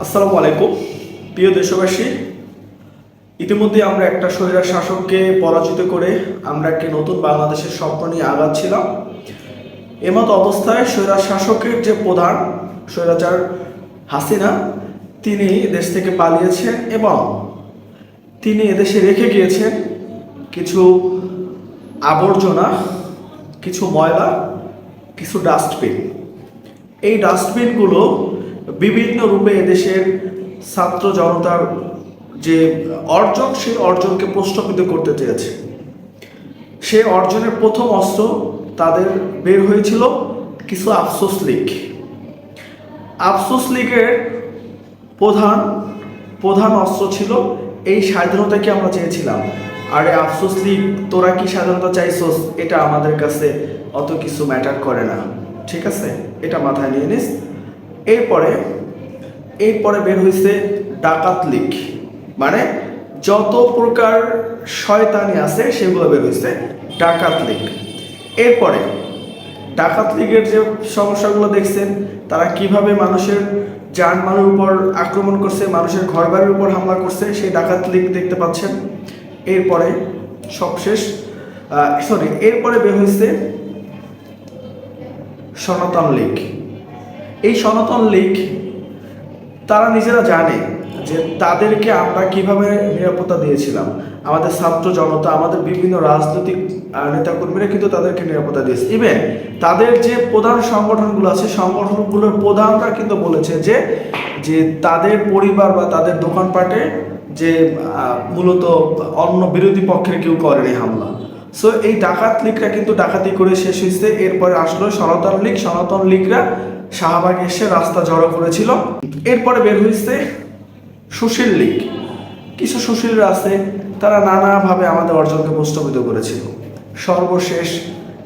আসসালামু আলাইকুম। প্রিয় দেশবাসী, ইতিমধ্যে আমরা একটা স্বৈরার শাসককে পরাজিত করে আমরা একটি নতুন বাংলাদেশের স্বপ্ন নিয়ে আগাচ্ছিলাম। এমত অবস্থায় স্বৈরার শাসকের যে প্রধান স্বৈরাচার হাসিনা, তিনি দেশ থেকে পালিয়েছেন এবং তিনি এদেশে রেখে গিয়েছেন কিছু আবর্জনা, কিছু ময়লা, কিছু ডাস্টবিন। এই ডাস্টবিনগুলো বিভিন্ন রূপে এদেশের ছাত্র জনতার যে অর্জন, সেই অর্জনকে প্রশ্নবিদ্ধ করতে চেয়েছে। সে অর্জনের প্রথম অস্ত্র তাদের বের হয়েছিল কিছু আফসোস লীগ। আফসোস লীগের প্রধান প্রধান অস্ত্র ছিল এই স্বাধীনতাকে আমরা চেয়েছিলাম। আরে আফসোস লীগ, তোরা কি স্বাধীনতা চাইছস? এটা আমাদের কাছে অত কিছু ম্যাটার করে না। ঠিক আছে? এটা মাথায় নিয়ে নিস। এরপরে এরপরে বের হয়েছে ডাকাত লীগ। মানে যত প্রকার শয়তানি আছে, সেগুলো বের হয়েছে ডাকাত লীগ। এরপরে, ডাকাত লীগের যে সমস্যাগুলো দেখছেন, তারা কীভাবে মানুষের যানমালের উপর আক্রমণ করছে, মানুষের ঘরবাড়ির উপর হামলা করছে, সেই ডাকাত লীগ দেখতে পাচ্ছেন। এরপরে, সবশেষ সরি এরপরে বের হয়েছে সনাতন লীগ। এই সনাতন লীগ তারা নিজেরা জানে যে তাদেরকে আমরা কীভাবে নিরাপত্তা দিয়েছিলাম। আমাদের ছাত্র জনতা, আমাদের বিভিন্ন রাজনৈতিক নেতাকর্মীরা কিন্তু তাদেরকে নিরাপত্তা দিয়েছে। ইভেন তাদের যে প্রধান সংগঠনগুলো আছে, সংগঠনগুলোর প্রধানরা কিন্তু বলেছে যে যে তাদের পরিবার বা তাদের দোকানপাটে যে মূলত অন্য বিরোধী পক্ষের কেউ করেনি হামলা। সো এই ডাকাত লীগরা কিন্তু ডাকাতি করে শেষ হয়েছে। এরপরে আসলো সনাতন লীগ। সনাতন লীগরা শাহবাগ এসে রাস্তা জড়ো করেছিল। এরপরে বের হয়েছে সুশীল লীগ। কিছু সুশীলরা আছে, তারা নানাভাবে আমাদের অর্জনকে প্রস্তাবিত করেছিল। সর্বশেষ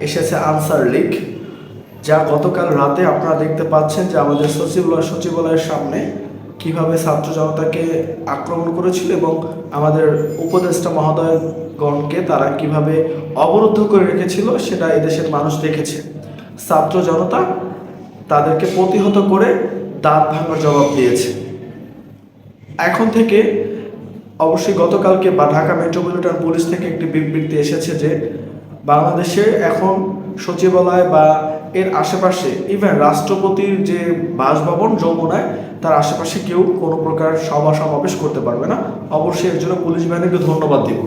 এসেছে আনসার লীগ, যা গতকাল রাতে আপনারা দেখতে পাচ্ছেন যে আমাদের সচিবালয় সচিবালয়ের সামনে কীভাবে ছাত্র জনতাকে আক্রমণ করেছিল এবং আমাদের উপদেষ্টা মহোদয়গণকে তারা কীভাবে অবরুদ্ধ করে রেখেছিল, সেটা এদেশের মানুষ দেখেছে। ছাত্র জনতা তাদেরকে প্রতিহত করে দাঁত ভাঙার জবাব দিয়েছে। এখন থেকে অবশ্যই গতকালকে বা ঢাকা মেট্রোপলিটন পুলিশ থেকে একটি বিবৃতি এসেছে যে বাংলাদেশে এখন সচিবালয় বা এর আশেপাশে ইভেন রাষ্ট্রপতির যে বাসভবন, যমুনায়, তার আশেপাশে কেউ কোনো প্রকার সভা সমাবেশ করতে পারবে না। অবশ্যই এর জন্য পুলিশ বাহিনীকে ধন্যবাদ দিব।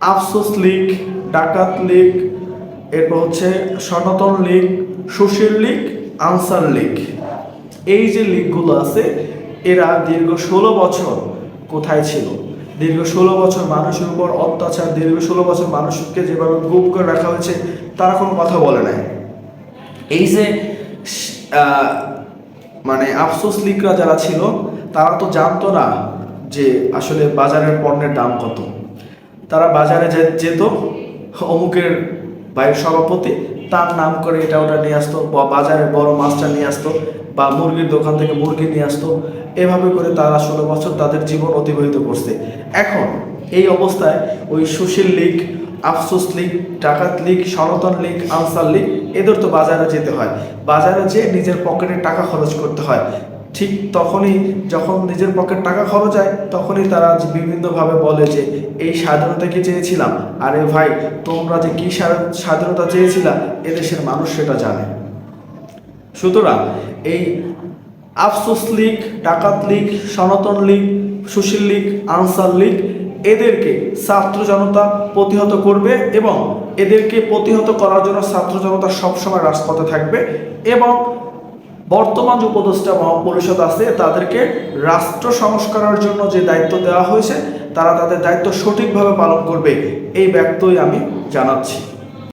আফসোস লীগ, ডাকাত লীগ এরপর হচ্ছে সনাতন লীগ, সুশীল লীগ, আনসার লীগ। এই যে লীগগুলো আছে, এরা দীর্ঘ ষোলো বছর কোথায় ছিল? দীর্ঘ ষোলো বছর মানুষের উপর অত্যাচার, দীর্ঘ ষোলো বছর মানুষকে যেভাবে গুপ করে রাখা হয়েছে, তারা কোনো কথা বলে নাই। এই যে মানে আফসোস লীগরা যারা ছিল, তারা তো জানতো না যে আসলে বাজারের পণ্যের দাম কত। তারা বাজারে যেত, অমুকের বাইরের সভাপতি, তার নাম করে এটা ওটা নিয়ে আসতো, বা বাজারে বড় মাছটা নিয়ে আসতো, বা মুরগির দোকান থেকে মুরগি নিয়ে আসতো, এভাবে করে তারা ষোলো বছর তাদের জীবন অতিবাহিত করছে। এখন এই অবস্থায় ওই সুশীল লীগ, আফসোস লীগ, ডাকাত লীগ, সনাতন লীগ, আনসার লীগ, এদের তো বাজারে যেতে হয়। বাজারে যেয়ে নিজের পকেটে টাকা খরচ করতে হয়। ঠিক তখনই যখন নিজের পকেট টাকা খরচ হয়, তখনই তারা বিভিন্নভাবে বলে যে, এই স্বাধীনতা কি চেয়েছিলাম? আরে ভাই, তোমরা যে কী স্বাধীনতা চেয়েছিলা এদেশের মানুষ সেটা জানে। সুতরাং এই আফসোস লীগ, ডাকাত লীগ, সনাতন লীগ, সুশীল লীগ, আনসার লীগ, এদেরকে ছাত্র জনতা প্রতিহত করবে এবং এদেরকে প্রতিহত করার জন্য ছাত্র জনতা সবসময় রাজপথে থাকবে এবং বর্তমান যে উপদেষ্টা মহাপরিষদ আছে, তাদেরকে রাষ্ট্র সংস্কারের জন্য যে দায়িত্ব দেওয়া হয়েছে, তারা তাদের দায়িত্ব সঠিকভাবে পালন করবে, এই ব্যক্তই আমি জানাচ্ছি।